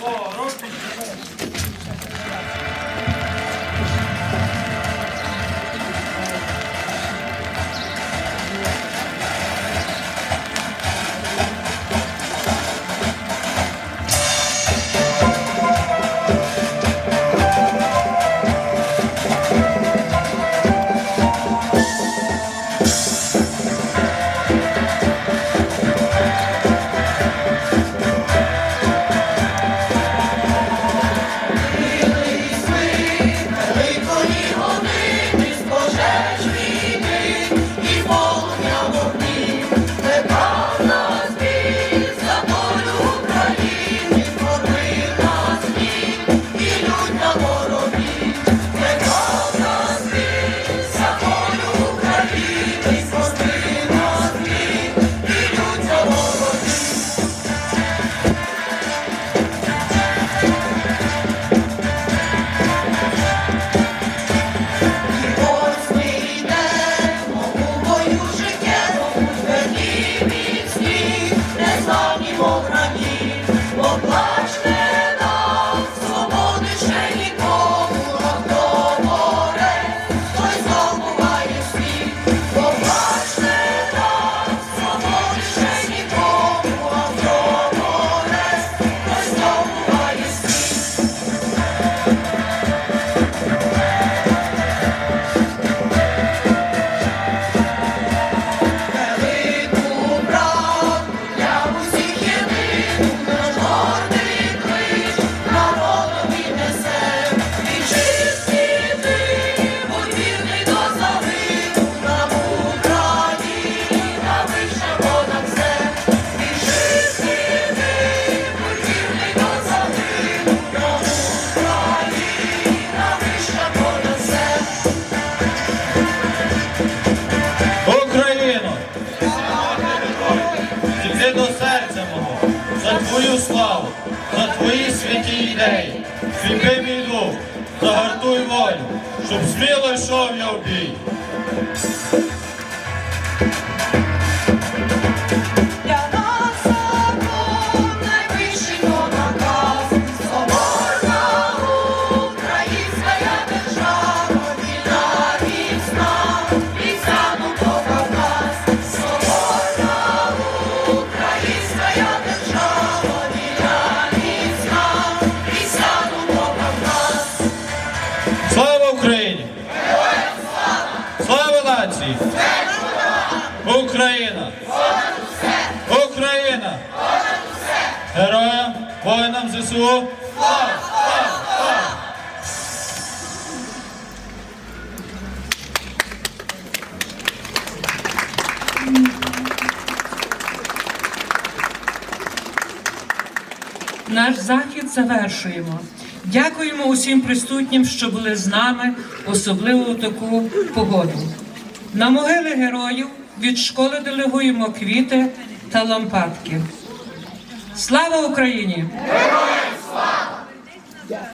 Хорош. 고 святі ідеї, кріпи мій дух, загартуй волю, щоб сміло йшов я в бій. Україна! Україна! Героям, воїнам ЗСУ! Наш захід завершуємо. Дякуємо усім присутнім, що були з нами, особливо у таку погоду. На могили героїв від школи делегуємо квіти та лампадки. Слава Україні!